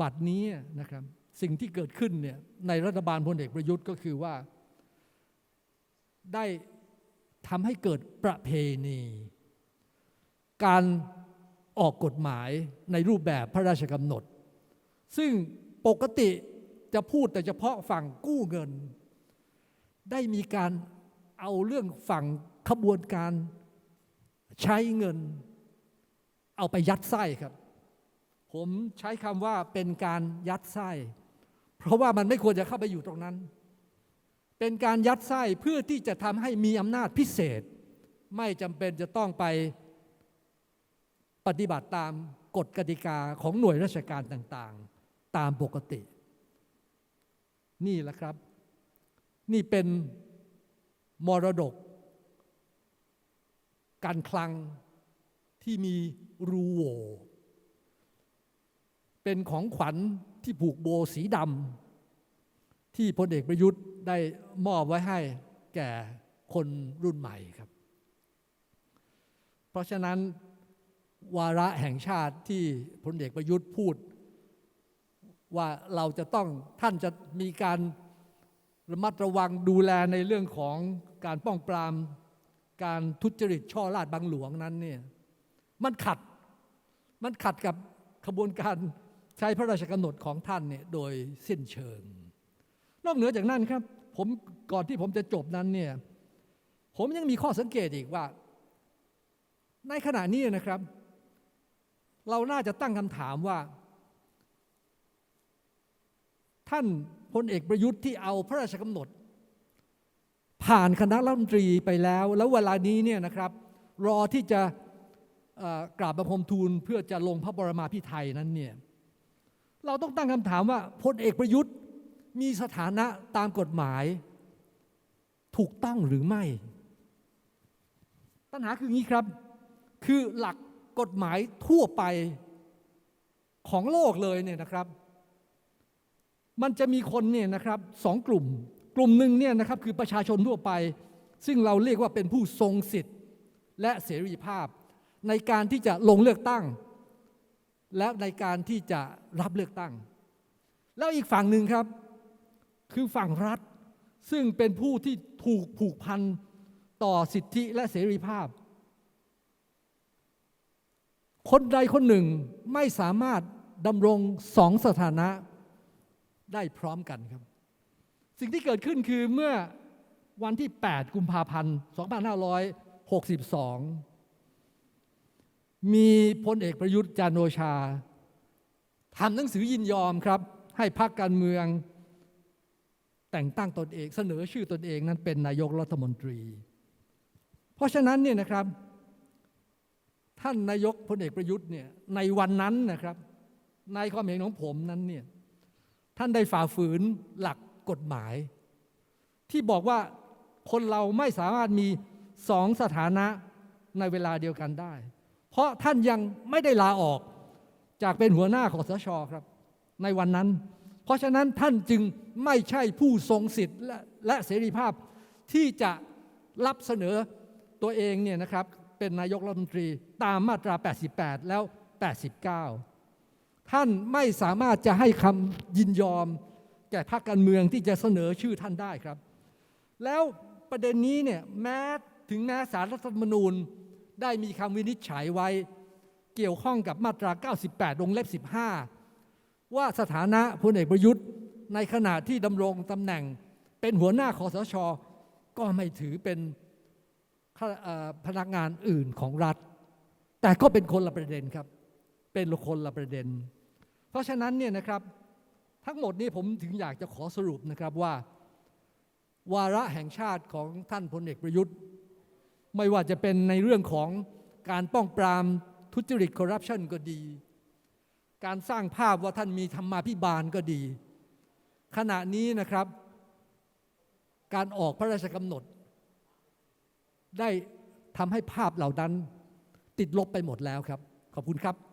บัดนี้นะครับ สิ่งที่เกิดขึ้นเนี่ยในรัฐบาลพลเอกประยุทธ์ก็คือว่า ได้ทำให้เกิดประเพณี การออกกฎหมายในรูปแบบพระราชกำหนด ซึ่งปกติจะพูดแต่เฉพาะฝั่งกู้เงิน ได้มีการเอาเรื่องฝั่งขบวนการใช้เงิน เอาไปยัดไส้ครับ ผมใช้คำว่าเป็นการยัดไส้ เพราะว่ามันไม่ควรจะเข้าไปอยู่ตรงนั้น เป็นการยัดไส้เพื่อที่จะทำให้มีอำนาจพิเศษ ไม่จำเป็นจะต้องไปปฏิบัติตามกฎกติกาของหน่วยราชการต่างๆ ตามปกติ นี่แหละครับ นี่เป็นมรดก การคลังที่มีรูโหว เป็นของขวัญที่ผูกโบสีดำที่พลเอกประยุทธ์ได้มอบไว้ให้แก่คนรุ่นใหม่ครับ เพราะฉะนั้นวาระแห่งชาติที่พลเอกประยุทธ์พูด ว่าเราจะต้องท่านจะมีการระมัดระวังดูแลในเรื่องของการป้องปราม การทุจริตช่อราดบังหลวงนั้นเนี่ยมันขัดมันขัดกับขบวนการ ใช้พระราชกำหนดของท่านเนี่ยโดยสิ้นเชิง นอกเหนือจากนั้นครับผมก่อนที่ผมจะจบนั้นเนี่ยผมยังมีข้อสังเกตอีกว่า ในขณะนี้นะครับ เราน่าจะตั้งคำถามว่า ท่านพลเอกประยุทธ์ที่เอาพระราชกำหนด ผ่านคณะรัฐมนตรีไปแล้ว แล้วเวลานี้เนี่ยนะครับ รอที่จะกราบบังคมทูลเพื่อจะลงพระบรมาภิไธยนั้นเนี่ย เราต้องตั้งคำถามว่าพลเอกประยุทธ์มีสถานะตามกฎหมาย ถูกต้องหรือไม่ ปัญหาคืออย่างนี้ครับ คือหลักกฎหมายทั่วไปของโลกเลยเนี่ยนะครับ มันจะมีคนเนี่ยนะครับสองกลุ่ม กลุ่มหนึ่งเนี่ยนะครับคือประชาชนทั่วไป ซึ่งเราเรียกว่าเป็นผู้ทรงสิทธิ์ และเสรีภาพ ในการที่จะลงเลือกตั้ง และในการที่จะรับเลือกตั้ง แล้วอีกฝั่งหนึ่งครับ คือฝั่งรัฐ ซึ่งเป็นผู้ที่ถูกผูกพันต่อสิทธิและเสรีภาพ คนใดคนหนึ่งไม่สามารถดำรงสองสถานะได้พร้อมกันครับ สิ่งที่เกิดขึ้นคือเมื่อวันที่ 8 กุมภาพันธ์ 2562 มีพลเอกประยุทธ์จันโอชาทำหนังสือยินยอมครับ ให้พรรคการเมือง แต่งตั้งตนเอง เสนอชื่อตนเองนั้นเป็นนายกรัฐมนตรี เพราะฉะนั้นเนี่ยนะครับ ท่านนายกพลเอกประยุทธ์เนี่ยในวันนั้นนะครับ ในความเห็นของผมนั้นเนี่ยท่านได้ฝ่าฝืนหลักกฎหมาย ที่บอกว่าคนเราไม่สามารถมีสองสถานะในเวลาเดียวกันได้ เพราะท่านยังไม่ได้ลาออกจากเป็นหัวหน้าของสชครับ ในวันนั้น เพราะฉะนั้นท่านจึงไม่ใช่ผู้ทรงสิทธิ์และและเสรีภาพที่จะรับเสนอตัวเองเนี่ยนะครับเป็นนายกรัฐมนตรีตามมาตรา 88 แล้ว 89 ท่านไม่สามารถจะให้คำยินยอม แก่พรรคการเมืองที่จะเสนอชื่อท่านได้ครับ แล้วประเด็นนี้เนี่ยแม้ถึงแม้สารรัฐธรรมนูญ ได้มีคำวินิจฉัยไว้ เกี่ยวข้องกับมาตรา 98วงเล็บ 15 ว่าสถานะพลเอกประยุทธ์ ในขณะที่ดำรงตำแหน่งเป็นหัวหน้าคอสช ก็ไม่ถือเป็นพนักงานอื่นของรัฐ แต่ก็เป็นคนละประเด็นครับ เป็นคนละประเด็น เพราะฉะนั้นเนี่ยนะครับทั้งหมดนี้ผมถึงอยากจะขอสรุปนะครับว่า วาระแห่งชาติของท่านพลเอกประยุทธ์ ไม่ว่าจะเป็นในเรื่องของการป้องปรามทุจริตคอร์รัปชันก็ดี การสร้างภาพว่าท่านมีธรรมาภิบาลก็ดี ขณะนี้นะครับ การออกพระราชกำหนด ได้ทำให้ภาพเหล่านั้นติดลบไปหมดแล้วครับ ขอบคุณครับ